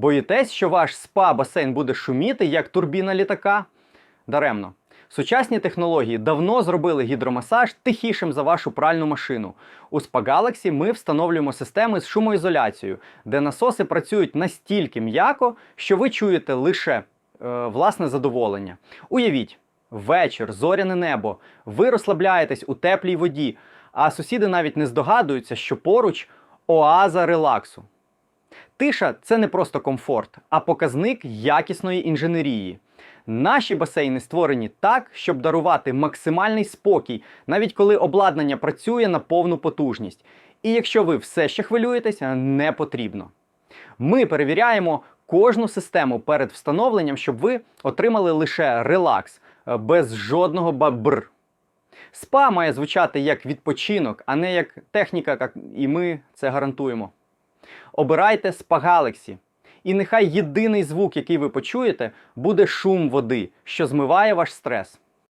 Боїтесь, що ваш спа-басейн буде шуміти, як турбіна літака? Даремно. Сучасні технології давно зробили гідромасаж тихішим за вашу пральну машину. У Spa Galaxy ми встановлюємо системи з шумоізоляцією, де насоси працюють настільки м'яко, що ви чуєте лише е, власне задоволення. Уявіть, вечір, зоряне небо, ви розслабляєтесь у теплій воді, а сусіди навіть не здогадуються, що поруч оаза релаксу. Тиша це не просто комфорт, а показник якісної інженерії. Наші басейни створені так, щоб дарувати максимальний спокій, навіть коли обладнання працює на повну потужність. І якщо ви все ще хвилюєтеся, не потрібно. Ми перевіряємо кожну систему перед встановленням, щоб ви отримали лише релакс, е, без жодного бабр. Спа має звучати як відпочинок, а не як техніка, і ми це гарантуємо. Обирайте Spa Galaxy. І нехай єдиний звук, який ви почуєте, буде шум води, що змиває ваш стрес.